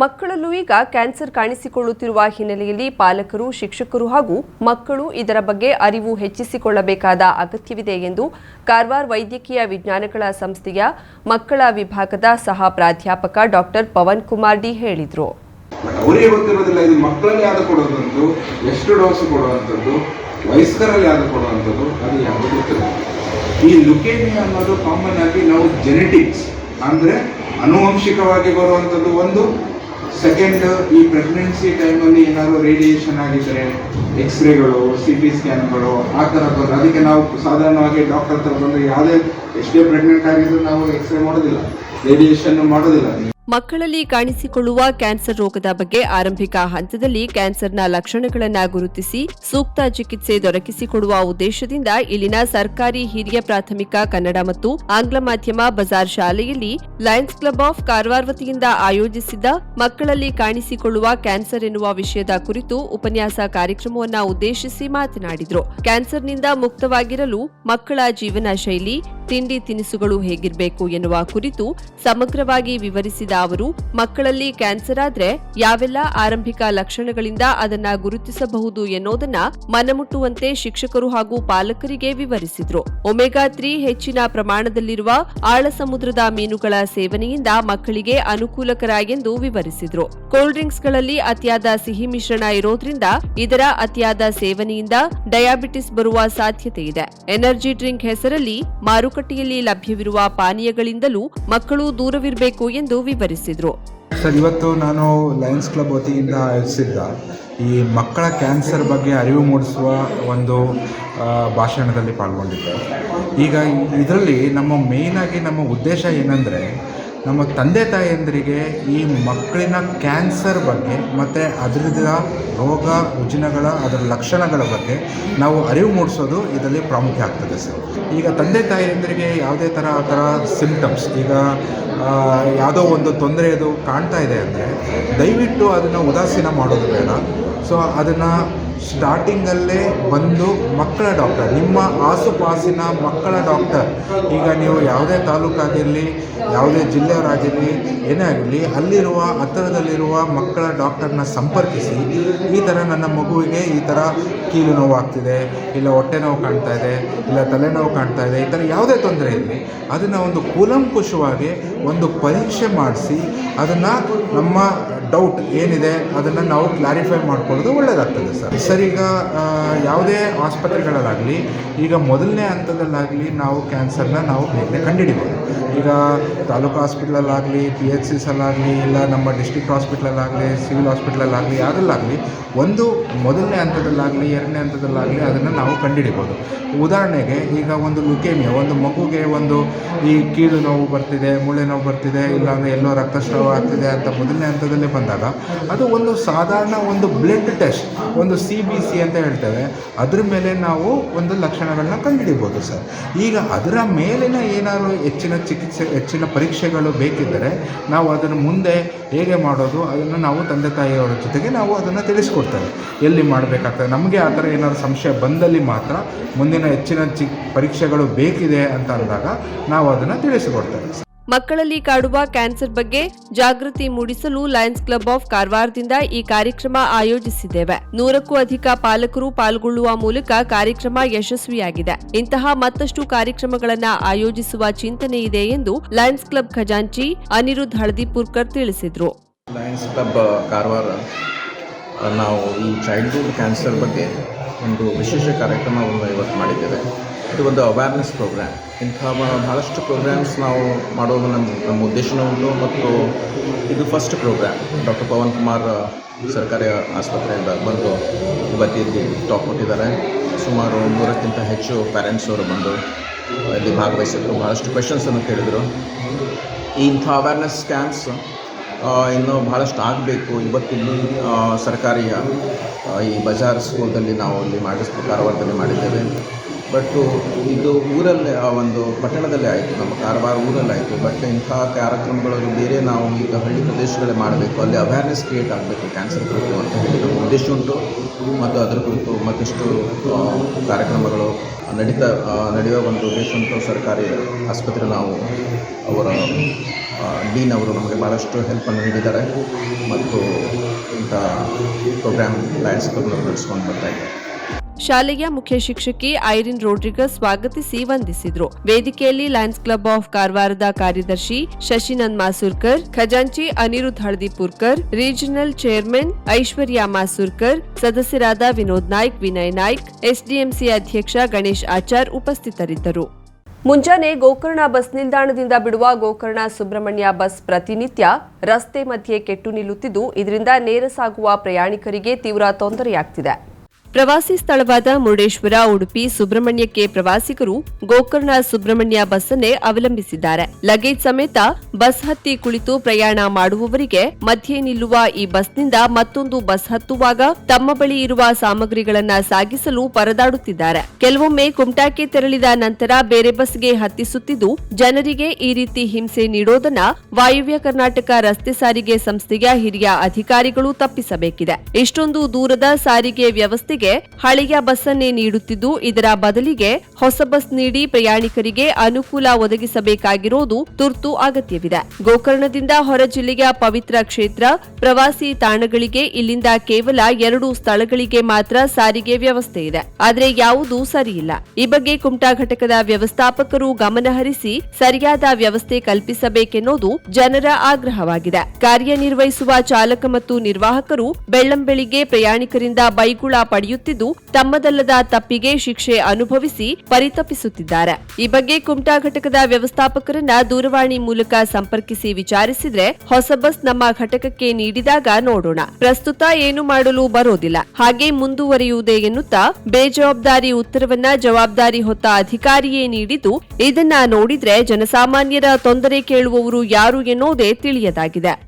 ಮಕ್ಕಳಲ್ಲೂ ಈಗ ಕ್ಯಾನ್ಸರ್ ಕಾಣಿಸಿಕೊಳ್ಳುತ್ತಿರುವ ಹಿನ್ನೆಲೆಯಲ್ಲಿ ಪಾಲಕರು, ಶಿಕ್ಷಕರು ಹಾಗೂ ಮಕ್ಕಳು ಇದರ ಬಗ್ಗೆ ಅರಿವು ಹೆಚ್ಚಿಸಿಕೊಳ್ಳಬೇಕಾದ ಅಗತ್ಯವಿದೆ ಎಂದು ಕಾರವಾರ ವೈದ್ಯಕೀಯ ವಿಜ್ಞಾನಗಳ ಸಂಸ್ಥೆಯ ಮಕ್ಕಳ ವಿಭಾಗದ ಸಹ ಪ್ರಾಧ್ಯಾಪಕ ಡಾಕ್ಟರ್ ಪವನ್ ಕುಮಾರ್ ಡಿ ಹೇಳಿದರು. ಅವರಿಗೆ ಗೊತ್ತಿರೋದಿಲ್ಲ, ಇದು ಮಕ್ಕಳಲ್ಲಿ ಯಾವ್ದು ಕೊಡುವಂಥದ್ದು, ಎಷ್ಟು ಡೋಸ್ ಕೊಡುವಂಥದ್ದು, ವಯಸ್ಕರಲ್ಲಿ ಯಾವ್ದು ಕೊಡುವಂಥದ್ದು, ಅದು ಯಾವುದು ಗೊತ್ತಿಲ್ಲ ಈ ಲುಕೇಮಿಯಾ ಅನ್ನೋದು ಕಾಮನ್ ಆಗಿ ನಾವು ಜೆನೆಟಿಕ್ಸ್ ಅಂದ್ರೆ ಅನುವಂಶಿಕವಾಗಿ ಬರುವಂಥದ್ದು ಒಂದು ಸೆಕೆಂಡ್ ಈ ಪ್ರೆಗ್ನೆನ್ಸಿ ಟೈಮಲ್ಲಿ ಏನಾದ್ರು ರೇಡಿಯೇಷನ್ ಆಗಿದ್ರೆ ಎಕ್ಸ್ರೇಗಳು ಸಿ ಟಿ ಸ್ಕ್ಯಾನ್ಗಳು ಆ ಥರ ಬಂದು ಅದಕ್ಕೆ ನಾವು ಸಾಧಾರಣವಾಗಿ ಡಾಕ್ಟರ್ ಹತ್ರ ಬಂದ್ರೆ ಯಾವುದೇ ಎಷ್ಟೇ ಪ್ರೆಗ್ನೆಂಟ್ ಆಗಿದ್ರು ನಾವು ಎಕ್ಸ್ರೇ ಮಾಡೋದಿಲ್ಲ ರೇಡಿಯೇಷನ್ ಮಾಡೋದಿಲ್ಲ. ಮಕ್ಕಳಲ್ಲಿ ಕಾಣಿಸಿಕೊಳ್ಳುವ ಕ್ಯಾನ್ಸರ್ ರೋಗದ ಬಗ್ಗೆ ಆರಂಭಿಕ ಹಂತದಲ್ಲಿ ಕ್ಯಾನ್ಸರ್ನ ಲಕ್ಷಣಗಳನ್ನು ಗುರುತಿಸಿ ಸೂಕ್ತ ಚಿಕಿತ್ಸೆ ದೊರಕಿಸಿಕೊಡುವ ಉದ್ದೇಶದಿಂದ ಇಲ್ಲಿನ ಸರ್ಕಾರಿ ಹಿರಿಯ ಪ್ರಾಥಮಿಕ ಕನ್ನಡ ಮತ್ತು ಆಂಗ್ಲ ಮಾಧ್ಯಮ ಬಜಾರ್ ಶಾಲೆಯಲ್ಲಿ ಲಯನ್ಸ್ ಕ್ಲಬ್ ಆಫ್ ಕಾರವಾರ ವತಿಯಿಂದ ಆಯೋಜಿಸಿದ್ದ ಮಕ್ಕಳಲ್ಲಿ ಕಾಣಿಸಿಕೊಳ್ಳುವ ಕ್ಯಾನ್ಸರ್ ಎನ್ನುವ ವಿಷಯದ ಕುರಿತು ಉಪನ್ಯಾಸ ಕಾರ್ಯಕ್ರಮವನ್ನು ಉದ್ದೇಶಿಸಿ ಮಾತನಾಡಿದರು. ಕ್ಯಾನ್ಸರ್ನಿಂದ ಮುಕ್ತವಾಗಿರಲು ಮಕ್ಕಳ ಜೀವನ ಶೈಲಿ ತಿಂಡಿ ತಿನಿಸುಗಳು ಹೇಗಿರಬೇಕು ಎನ್ನುವ ಕುರಿತು ಸಮಗ್ರವಾಗಿ ವಿವರಿಸಿದ ಅವರು ಮಕ್ಕಳಲ್ಲಿ ಕ್ಯಾನ್ಸರ್ ಆದ್ರೆ ಯಾವೆಲ್ಲ ಆರಂಭಿಕ ಲಕ್ಷಣಗಳಿಂದ ಅದನ್ನ ಗುರುತಿಸಬಹುದು ಎನ್ನುವುದನ್ನ ಮನಮುಟ್ಟುವಂತೆ ಶಿಕ್ಷಕರು ಹಾಗೂ ಪಾಲಕರಿಗೆ ವಿವರಿಸಿದ್ರು. ಒಮೆಗಾ ತ್ರೀ ಹೆಚ್ಚಿನ ಪ್ರಮಾಣದಲ್ಲಿರುವ ಆಳ ಸಮುದ್ರದ ಮೀನುಗಳ ಸೇವನೆಯಿಂದ ಮಕ್ಕಳಿಗೆ ಅನುಕೂಲಕರ ಎಂದು ವಿವರಿಸಿದ್ರು. ಕೋಲ್ಡ್ ಡ್ರಿಂಕ್ಸ್ಗಳಲ್ಲಿ ಅತಿಯಾದ ಸಿಹಿ ಮಿಶ್ರಣ ಇರೋದ್ರಿಂದ ಇದರ ಅತಿಯಾದ ಸೇವನೆಯಿಂದ ಡಯಾಬಿಟಿಸ್ ಬರುವ ಸಾಧ್ಯತೆ ಇದೆ. ಎನರ್ಜಿ ಡ್ರಿಂಕ್ ಹೆಸರಲ್ಲಿ ಮಾರುಕಟ್ಟೆಯಲ್ಲಿ ಲಭ್ಯವಿರುವ ಪಾನೀಯಗಳಿಂದಲೂ ಮಕ್ಕಳು ದೂರವಿರಬೇಕು ಎಂದು ವಿವರಿಸಿದ್ರು. ಸರ್, ಇವತ್ತು ನಾನು ಲಯನ್ಸ್ ಕ್ಲಬ್ ವತಿಯಿಂದ ಆಯೋಜಿಸಿದ್ದ ಈ ಮಕ್ಕಳ ಕ್ಯಾನ್ಸರ್ ಬಗ್ಗೆ ಅರಿವು ಮೂಡಿಸುವ ಒಂದು ಭಾಷಣದಲ್ಲಿ ಪಾಲ್ಗೊಂಡಿದ್ದೆ. ಈಗ ಇದರಲ್ಲಿ ನಮ್ಮ ಮೇಯ್ನಾಗಿ ನಮ್ಮ ಉದ್ದೇಶ ಏನಂದರೆ ನಮ್ಮ ತಂದೆ ತಾಯಂದಿರಿಗೆ ಈ ಮಕ್ಕಳಿನ ಕ್ಯಾನ್ಸರ್ ಬಗ್ಗೆ, ಮತ್ತು ಅದರದ ರೋಗ ರುಜಿನಗಳ ಅದರ ಲಕ್ಷಣಗಳ ಬಗ್ಗೆ ನಾವು ಅರಿವು ಮೂಡಿಸೋದು ಇದರಲ್ಲಿ ಪ್ರಾಮುಖ್ಯ ಆಗ್ತದೆ ಸರ್. ಈಗ ತಂದೆ ತಾಯಂದಿರಿಗೆ ಯಾವುದೇ ಥರ ಆ ಥರ ಸಿಂಪ್ಟಮ್ಸ್ ಈಗ ಯಾವುದೋ ಒಂದು ತೊಂದರೆ ಅದು ಕಾಣ್ತಾ ಇದೆ ಅಂದರೆ ದಯವಿಟ್ಟು ಅದನ್ನು ಉದಾಸೀನ ಮಾಡೋದು ಬೇಡ. ಸೊ ಅದನ್ನು ಸ್ಟಾರ್ಟಿಂಗಲ್ಲೇ ಬಂದು ಮಕ್ಕಳ ಡಾಕ್ಟರ್, ನಿಮ್ಮ ಆಸುಪಾಸಿನ ಮಕ್ಕಳ ಡಾಕ್ಟರ್. ಈಗ ನೀವು ಯಾವುದೇ ತಾಲೂಕಾಗಿರಲಿ, ಯಾವುದೇ ಜಿಲ್ಲೆಯವರಾಗಿರಲಿ, ಏನೇ ಆಗಿರಲಿ, ಅಲ್ಲಿರುವ ಹತ್ತಿರದಲ್ಲಿರುವ ಮಕ್ಕಳ ಡಾಕ್ಟರ್ನ ಸಂಪರ್ಕಿಸಿ, ಈ ಥರ ನನ್ನ ಮಗುವಿಗೆ ಈ ಥರ ಕೀಲು ನೋವು ಆಗ್ತಿದೆ ಇಲ್ಲ ಹೊಟ್ಟೆ ನೋವು ಕಾಣ್ತಾ ಇದೆ, ಇಲ್ಲ ತಲೆನೋವು ಕಾಣ್ತಾ ಇದೆ, ಈ ಥರ ಯಾವುದೇ ತೊಂದರೆ ಇರಲಿ, ಅದನ್ನು ಒಂದು ಕೂಲಂಕುಷವಾಗಿ ಒಂದು ಪರೀಕ್ಷೆ ಮಾಡಿಸಿ, ಅದನ್ನು ನಮ್ಮ ಡೌಟ್ ಏನಿದೆ, ಅದನ್ನು ನಾವು ಕ್ಲಾರಿಫೈ ಮಾಡ್ಕೊಳ್ಳೋದು ಒಳ್ಳೆಯದಾಗ್ತದೆ ಸರ್. ಸರ್, ಈಗ ಯಾವುದೇ ಆಸ್ಪತ್ರೆಗಳಲ್ಲಾಗಲಿ, ಈಗ ಮೊದಲನೇ ಹಂತದಲ್ಲಾಗಲಿ ನಾವು ಕ್ಯಾನ್ಸರ್ನ ನಾವು ಬೇಗನೆ ಕಂಡುಹಿಡಿಬೋದು ಈಗ ತಾಲೂಕು ಹಾಸ್ಪಿಟ್ಲಲ್ಲಾಗಲಿ ಪಿ ಎಚ್ ಸಿಸಲ್ಲಾಗಲಿ ಇಲ್ಲ ನಮ್ಮ ಡಿಸ್ಟ್ರಿಕ್ಟ್ ಹಾಸ್ಪಿಟ್ಲಲ್ಲಾಗಲಿ, ಸಿವಿಲ್ ಹಾಸ್ಪಿಟ್ಲಲ್ಲಾಗಲಿ, ಯಾರಲ್ಲಾಗಲಿ, ಒಂದು ಮೊದಲನೇ ಹಂತದಲ್ಲಾಗಲಿ, ಎರಡನೇ ಹಂತದಲ್ಲಾಗಲಿ ಅದನ್ನು ನಾವು ಕಂಡುಹಿಡಿಬೋದು ಉದಾಹರಣೆಗೆ, ಈಗ ಒಂದು ಲುಕೇಮಿಯಾ, ಒಂದು ಮಗುಗೆ ಒಂದು ಈ ಕೀಲು ನೋವು ಬರ್ತಿದೆ, ಮೂಳೆ ನೋವು ಬರ್ತಿದೆ, ಇಲ್ಲಾಂದರೆ ಎಲ್ಲೋ ರಕ್ತಸ್ರಾವ ಆಗ್ತಿದೆ ಅಂತ ಮೊದಲನೇ ಹಂತದಲ್ಲೇ ಬಂದಾಗ, ಅದು ಒಂದು ಸಾಧಾರಣ ಒಂದು ಬ್ಲಡ್ ಟೆಸ್ಟ್, ಒಂದು ಸಿ ಬಿ ಸಿ ಅಂತ ಹೇಳ್ತೇವೆ, ಅದ್ರ ಮೇಲೆ ನಾವು ಒಂದು ಲಕ್ಷಣಗಳನ್ನ ಕಂಡುಹಿಡಿಬೋದು ಸರ್. ಈಗ ಅದರ ಮೇಲಿನ ಏನಾದರೂ ಹೆಚ್ಚಿನ ಚಿಕಿತ್ಸೆ, ಹೆಚ್ಚಿನ ಪರೀಕ್ಷೆಗಳು ಬೇಕಿದ್ದರೆ ನಾವು ಅದನ್ನು ಮುಂದೆ ಹೇಗೆ ಮಾಡೋದು, ಅದನ್ನು ನಾವು ತಂದೆ ತಾಯಿಯವರ ಜೊತೆಗೆ ನಾವು ಅದನ್ನು ತಿಳಿಸ್ಕೊಡ್ತೇವೆ. ಎಲ್ಲಿ ಮಾಡಬೇಕಾಗ್ತದೆ? ನಮಗೆ ಆ ಥರ ಏನಾದ್ರು ಸಂಶಯ ಬಂದಲ್ಲಿ ಮಾತ್ರ ಮುಂದಿನ ಹೆಚ್ಚಿನ ಚಿ ಪರೀಕ್ಷೆಗಳು ಬೇಕಿದೆ ಅಂತ ಅಂದಾಗ ನಾವು ಅದನ್ನು ತಿಳಿಸಿಕೊಡ್ತೇವೆ. ಮಕ್ಕಳಲ್ಲಿ ಕಾಡುವ ಕ್ಯಾನ್ಸರ್ ಬಗ್ಗೆ ಜಾಗೃತಿ ಮೂಡಿಸಲು ಲಯನ್ಸ್ ಕ್ಲಬ್ ಆಫ್ ಕಾರವಾರದಿಂದ ಈ ಕಾರ್ಯಕ್ರಮ ಆಯೋಜಿಸಿದ್ದೇವೆ. ನೂರಕ್ಕೂ ಅಧಿಕ ಪಾಲಕರು ಪಾಲ್ಗೊಳ್ಳುವ ಮೂಲಕ ಕಾರ್ಯಕ್ರಮ ಯಶಸ್ವಿಯಾಗಿದೆ. ಇಂತಹ ಮತ್ತಷ್ಟು ಕಾರ್ಯಕ್ರಮಗಳನ್ನು ಆಯೋಜಿಸುವ ಚಿಂತನೆ ಇದೆ ಎಂದು ಲಯನ್ಸ್ ಕ್ಲಬ್ ಖಜಾಂಚಿ ಅನಿರುದ್ಧ ಹಳದಿಪುರ್ಕರ್ ತಿಳಿಸಿದರು. ಲಯನ್ಸ್ ಕ್ಲಬ್ ಕಾರವಾರ ನಾವು ಈ ಚೈಲ್ಡ್ಹುಡ್ ಕ್ಯಾನ್ಸರ್ ಬಗ್ಗೆ ಒಂದು ವಿಶೇಷ ಕಾರ್ಯಕ್ರಮವನ್ನು ಇವತ್ತು ಮಾಡಿದ್ದೇವೆ. ಇದು ಒಂದು ಅವೇರ್ನೆಸ್ ಪ್ರೋಗ್ರಾಮ್ ಇಂಥ ಬಹಳಷ್ಟು ಪ್ರೋಗ್ರಾಮ್ಸ್ ನಾವು ಮಾಡೋದು ನಮ್ಮ ನಮ್ಮ ಉದ್ದೇಶನೂ ಉಂಟು ಮತ್ತು ಇದು first program doctor Pavan Kumar ಸರ್ಕಾರಿ ಆಸ್ಪತ್ರೆಯಿಂದ ಬಂದು ಇವತ್ತು ಇಲ್ಲಿ ಕೊಟ್ಟಿದ್ದಾರೆ. ಸುಮಾರು ನೂರಕ್ಕಿಂತ ಹೆಚ್ಚು ಪ್ಯಾರೆಂಟ್ಸ್ ಅವರು ಬಂದು ಇಲ್ಲಿ ಭಾಗವಹಿಸಿದ್ರು. ಬಹಳಷ್ಟು ಕ್ವೆಶನ್ಸನ್ನು ಕೇಳಿದರು. ಇಂಥ ಅವೇರ್ನೆಸ್ ಕ್ಯಾಂಪ್ಸ್ ಇನ್ನೂ ಭಾಳಷ್ಟು ಆಗಬೇಕು. ಇವತ್ತು ಇಲ್ಲಿ ಸರ್ಕಾರಿಯ ಈ ಬಜಾರ್ ಸ್ಕೂಲ್ದಲ್ಲಿ ನಾವು ಇಲ್ಲಿ ಮಾಡಿಸ್ತು ಕಾರವಾರದಲ್ಲಿ ಮಾಡಿದ್ದೇವೆ. ಬಟ್ಟು ಇದು ಊರಲ್ಲೇ, ಆ, ಒಂದು ಪಟ್ಟಣದಲ್ಲೇ ಆಯಿತು. ನಮ್ಮ ಕಾರವಾರ ಊರಲ್ಲೇ ಆಯಿತು. ಬಟ್ ಇಂಥ ಕಾರ್ಯಕ್ರಮಗಳು ಬೇರೆ ನಾವು ಈಗ ಹಳ್ಳಿ ಪ್ರದೇಶಗಳೇ ಮಾಡಬೇಕು. ಅಲ್ಲಿ ಅವೇರ್ನೆಸ್ ಕ್ರಿಯೇಟ್ ಆಗಬೇಕು ಕ್ಯಾನ್ಸರ್ ಕುರಿತು ಅಂತ ಹೇಳಿ ನಮ್ಮ ಉದ್ದೇಶ ಉಂಟು. ಮತ್ತು ಅದರ ಕುರಿತು ಮತ್ತಷ್ಟು ಕಾರ್ಯಕ್ರಮಗಳು ನಡೀತಾ ನಡೆಯುವ ಒಂದು ಉದ್ದೇಶ ಉಂಟು. ಸರ್ಕಾರಿ ಆಸ್ಪತ್ರೆ ನಾವು ಅವರ ಡೀನ್ ಅವರು ನಮಗೆ ಭಾಳಷ್ಟು ಹೆಲ್ಪನ್ನು ನೀಡಿದ್ದಾರೆ ಮತ್ತು ಇಂಥ ಪ್ರೋಗ್ರಾಮ್ ಡ್ಯಾನ್ಸ್ಗಳನ್ನು ನಡೆಸ್ಕೊಂಡು ಬರ್ತಾ ಇದೆ ಶಾಲೆಯ ಮುಖ್ಯ ಶಿಕ್ಷಕಿ ಐರಿನ್ ರೋಡ್ರಿಗಸ್ ಸ್ವಾಗತಿಸಿ ವಂದಿಸಿದ್ರು. ವೇದಿಕೆಯಲ್ಲಿ ಲಯನ್ಸ್ ಕ್ಲಬ್ ಆಫ್ ಕಾರವಾರದ ಕಾರ್ಯದರ್ಶಿ ಶಶಿನಂದ್ ಮಾಸೂರ್ಕರ್, ಖಜಾಂಚಿ ಅನಿರುದ್ಧ ಹಳದಿಪುರ್ಕರ್, ರೀಜನಲ್ ಚೇರ್ಮನ್ ಐಶ್ವರ್ಯ ಮಾಸೂರ್ಕರ್, ಸದಸ್ಯರಾದ ವಿನೋದ್ ನಾಯ್ಕ್, ವಿನಯ್ ನಾಯ್ಕ್, ಎಸ್ಡಿಎಂಸಿ ಅಧ್ಯಕ್ಷ ಗಣೇಶ್ ಆಚಾರ್ ಉಪಸ್ಥಿತರಿದ್ದರು. ಮುಂಜಾನೆ ಗೋಕರ್ಣ ಬಸ್ ನಿಲ್ದಾಣದಿಂದ ಬಿಡುವ ಗೋಕರ್ಣ ಸುಬ್ರಹ್ಮಣ್ಯ ಬಸ್ ಪ್ರತಿನಿತ್ಯ ರಸ್ತೆ ಮಧ್ಯೆ ಕೆಟ್ಟು ನಿಲ್ಲುತ್ತಿದ್ದು, ಇದರಿಂದ ನೇರ ಪ್ರಯಾಣಿಕರಿಗೆ ತೀವ್ರ ತೊಂದರೆಯಾಗ್ತಿದೆ. ಪ್ರವಾಸಿ ಸ್ಥಳವಾದ ಮುರುಡೇಶ್ವರ, ಉಡುಪಿ, ಸುಬ್ರಹ್ಮಣ್ಯಕ್ಕೆ ಪ್ರವಾಸಿಗರು ಗೋಕರ್ಣ ಸುಬ್ರಹ್ಮಣ್ಯ ಬಸ್ಸನ್ನೇ ಅವಲಂಬಿಸಿದ್ದಾರೆ. ಲಗೇಜ್ ಸಮೇತ ಬಸ್ ಹತ್ತಿ ಕುಳಿತು ಪ್ರಯಾಣ ಮಾಡುವವರಿಗೆ ಮಧ್ಯೆ ನಿಲ್ಲುವ ಈ ಬಸ್ನಿಂದ ಮತ್ತೊಂದು ಬಸ್ ಹತ್ತುವಾಗ ತಮ್ಮ ಬಳಿ ಇರುವ ಸಾಮಗ್ರಿಗಳನ್ನ ಸಾಗಿಸಲು ಪರದಾಡುತ್ತಿದ್ದಾರೆ. ಕೆಲವೊಮ್ಮೆ ಕುಮಟಾಕ್ಕೆ ತೆರಳಿದ ನಂತರ ಬೇರೆ ಬಸ್ಗೆ ಹತ್ತಿಸುತ್ತಿದ್ದು, ಜನರಿಗೆ ಈ ರೀತಿ ಹಿಂಸೆ ನೀಡೋದನ್ನ ವಾಯುವ್ಯ ಕರ್ನಾಟಕ ರಸ್ತೆ ಸಾರಿಗೆ ಸಂಸ್ಥೆಯ ಹಿರಿಯ ಅಧಿಕಾರಿಗಳು ತಪ್ಪಿಸಬೇಕಿದೆ. ಇಷ್ಟೊಂದು ದೂರದ ಸಾರಿಗೆ ವ್ಯವಸ್ಥೆಗೆ ಹಳೆಯ ಬಸ್ಸನ್ನೇ ನೀಡುತ್ತಿದ್ದು, ಇದರ ಬದಲಿಗೆ ಹೊಸ ಬಸ್ ನೀಡಿ ಪ್ರಯಾಣಿಕರಿಗೆ ಅನುಕೂಲ ಒದಗಿಸಬೇಕಾಗಿರೋದು ತುರ್ತು ಅಗತ್ಯವಿದೆ. ಗೋಕರ್ಣದಿಂದ ಹೊರ ಜಿಲ್ಲೆಯ ಪವಿತ್ರ ಕ್ಷೇತ್ರ, ಪ್ರವಾಸಿ ತಾಣಗಳಿಗೆ ಇಲ್ಲಿಂದ ಕೇವಲ ಎರಡು ಸ್ಥಳಗಳಿಗೆ ಮಾತ್ರ ಸಾರಿಗೆ ವ್ಯವಸ್ಥೆ ಇದೆ. ಆದರೆ ಯಾವುದೂ ಸರಿಯಿಲ್ಲ. ಈ ಬಗ್ಗೆ ಕುಮಟಾ ಘಟಕದ ವ್ಯವಸ್ಥಾಪಕರು ಗಮನಹರಿಸಿ ಸರಿಯಾದ ವ್ಯವಸ್ಥೆ ಕಲ್ಪಿಸಬೇಕೆನ್ನೋದು ಜನರ ಆಗ್ರಹವಾಗಿದೆ. ಕಾರ್ಯನಿರ್ವಹಿಸುವ ಚಾಲಕ ಮತ್ತು ನಿರ್ವಾಹಕರು ಬೆಳ್ಳಂಬೆಳಿಗ್ಗೆ ಪ್ರಯಾಣಿಕರಿಂದ ಬೈಗುಳ ಪಡೆಯುತ್ತಿದ್ದು ತಮ್ಮದಲ್ಲದ ತಪ್ಪಿಗೆ ಶಿಕ್ಷೆ ಅನುಭವಿಸಿ ಪರಿತಪಿಸುತ್ತಿದ್ದಾರೆ. ಈ ಬಗ್ಗೆ ಕುಮಟಾ ಘಟಕದ ವ್ಯವಸ್ಥಾಪಕರನ್ನ ದೂರವಾಣಿ ಮೂಲಕ ಸಂಪರ್ಕಿಸಿ ವಿಚಾರಿಸಿದ್ರೆ ಹೊಸ ಬಸ್ ನಮ್ಮ ಘಟಕಕ್ಕೆ ನೀಡಿದಾಗ ನೋಡೋಣ. ಪ್ರಸ್ತುತ ಏನು ಮಾಡಲು ಬರೋದಿಲ್ಲ. ಹಾಗೆ ಮುಂದುವರಿಯುವುದೇ ಎನ್ನುತ್ತಾ ಬೇಜವಾಬ್ದಾರಿ ಉತ್ತರವನ್ನ ಜವಾಬ್ದಾರಿ ಹೊತ್ತ ಅಧಿಕಾರಿಯೇ ನೀಡಿದ್ದು, ಇದನ್ನ ನೋಡಿದ್ರೆ ಜನಸಾಮಾನ್ಯರ ತೊಂದರೆ ಕೇಳುವವರು ಯಾರು ಎನ್ನುವುದೇ ತಿಳಿಯದಾಗಿದೆ.